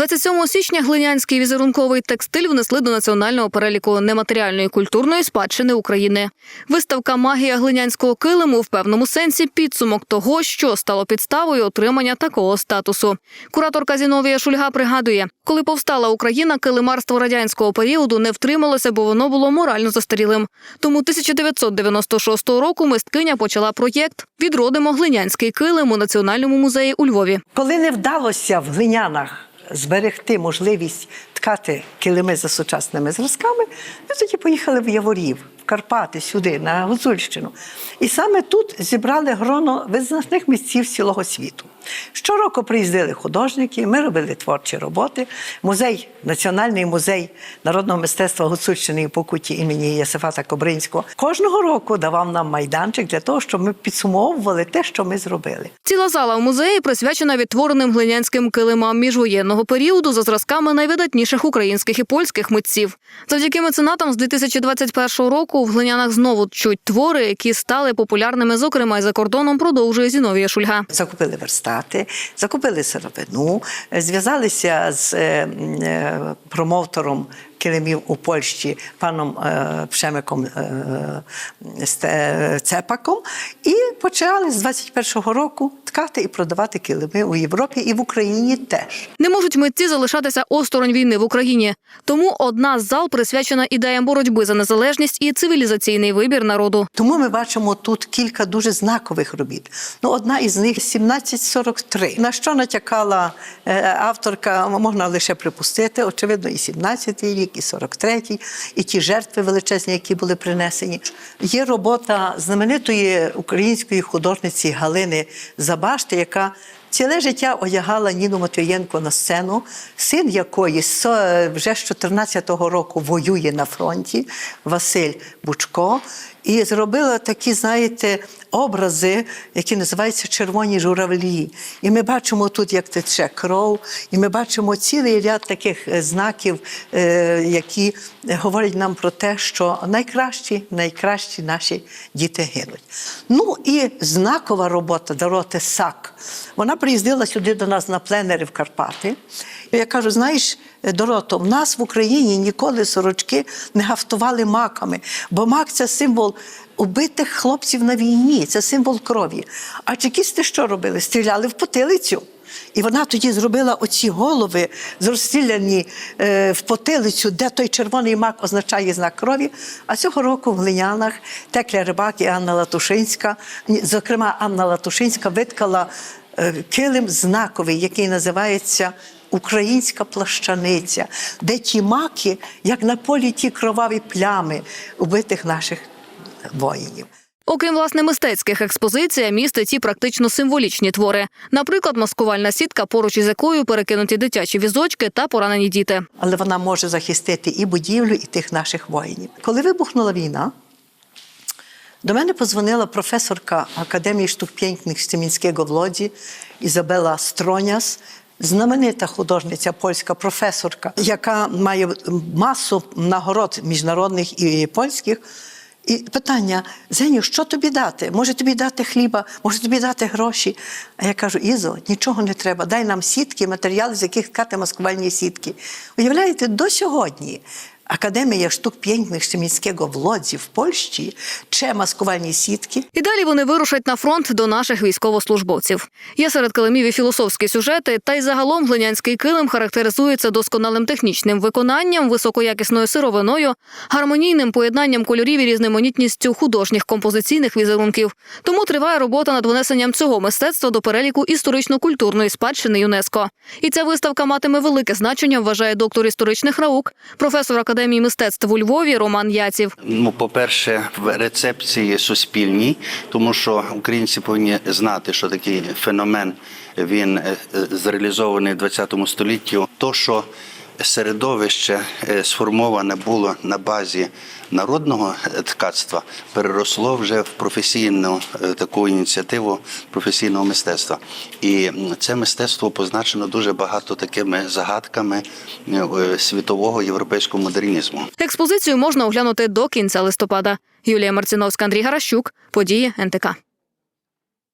27 січня глинянський візерунковий текстиль внесли до національного переліку нематеріальної культурної спадщини України. Виставка Магія глинянського килиму в певному сенсі підсумок того, що стало підставою отримання такого статусу. Кураторка Зіновія Шульга пригадує, коли повстала Україна, килимарство радянського періоду не втрималося, бо воно було морально застарілим. Тому 1996 року мисткиня почала проєкт Відродимо глинянський килим у національному музеї у Львові. Коли не вдалося в глинянах зберегти можливість ткати килими за сучасними зразками, ми тоді поїхали в Яворів, Карпати, сюди, на Гуцульщину. І саме тут зібрали гроно визначних митців цілого світу. Щороку приїздили художники, ми робили творчі роботи. Музей, Національний музей народного мистецтва Гуцульщини і Покуті імені Єсифата Кобринського кожного року давав нам майданчик для того, щоб ми підсумовували те, що ми зробили. Ціла зала в музеї присвячена відтвореним глинянським килимам міжвоєнного періоду за зразками найвидатніших українських і польських митців. Завдяки меценатам з 2021 року в глинянах знову чуть твори, які стали популярними, зокрема і за кордоном, продовжує Зіновія Шульга. Закупили верстати, закупили сировину, е, зв'язалися з промоутором м, е, промоутером килимів у Польщі паном е, Пшемиком е, Цепаком і почали з 21-го року ткати і продавати килими у Європі і в Україні теж. Не можуть митці залишатися осторонь війни в Україні. Тому одна з зал присвячена ідеям боротьби за незалежність і цивілізаційний вибір народу. Тому ми бачимо тут кілька дуже знакових робіт. Ну, одна із них 1743. На що натякала е, авторка, можна лише припустити, очевидно, і 17-й рік, і 43-й, і ті жертви величезні, які були принесені. Є робота знаменитої української художниці Галини Забашти, яка Ціле життя одягала Ніну Матвієнко на сцену, син якої е, вже з 14-го року воює на фронті, Василь Бучко, і зробила такі, знаєте, образи, які називаються червоні журавлі. І ми бачимо тут, як тече кров, і ми бачимо цілий ряд таких е, знаків, е, які говорять нам про те, що найкращі, найкращі наші діти гинуть. Ну і знакова робота Дороти Сак. Вона приїздила сюди до нас на пленери в Карпати. Я кажу: знаєш, Дорото, в нас в Україні ніколи сорочки не гафтували маками, бо мак це символ убитих хлопців на війні, це символ крові. А чекісти що робили? Стріляли в потилицю. І вона тоді зробила оці голови, розстріляні е, в потилицю, де той червоний мак означає знак крові. А цього року в Глинянах Текля Рибак і Анна Латушинська, зокрема, Анна Латушинська виткала е, килим знаковий, який називається Українська плащаниця, де ті маки, як на полі ті кроваві плями убитих наших воїнів. Окрім власне мистецьких експозицій, містить і практично символічні твори. Наприклад, маскувальна сітка, поруч із якою перекинуті дитячі візочки та поранені діти. але вона може захистити і будівлю, і тих наших воїнів. Коли вибухнула війна, до мене позвонила професорка Академії штук п'єнтних Стемінського в Ізабела Строняс, знаменита художниця, польська професорка, яка має масу нагород міжнародних і польських. І питання: Зеню, що тобі дати? Може тобі дати хліба, може тобі дати гроші. А я кажу: Ізо, нічого не треба. Дай нам сітки, матеріали, з яких ткати маскувальні сітки. Уявляєте, до сьогодні Академія штук п'єнтних Штемінського в Лодзі в Польщі че маскувальні сітки. І далі вони вирушать на фронт до наших військовослужбовців. Є серед килимів і філософські сюжети, та й загалом глинянський килим характеризується досконалим технічним виконанням, високоякісною сировиною, гармонійним поєднанням кольорів і різноманітністю художніх композиційних візерунків. Тому триває робота над внесенням цього мистецтва до переліку історично-культурної спадщини ЮНЕСКО. І ця виставка матиме велике значення, вважає доктор історичних наук, професор академії мистецтв у Львові Роман Яців. Ну, по-перше, в рецепції суспільній, тому що українці повинні знати, що такий феномен він е, е, зреалізований в ХХ столітті. То, що середовище е, сформоване було на базі народного е, ткацтва, переросло вже в професійну е, таку ініціативу професійного мистецтва. І це мистецтво позначено дуже багато такими загадками світового європейського модернізму. Експозицію можна оглянути до кінця листопада. Юлія Марціновська, Андрій Гаращук. Події НТК.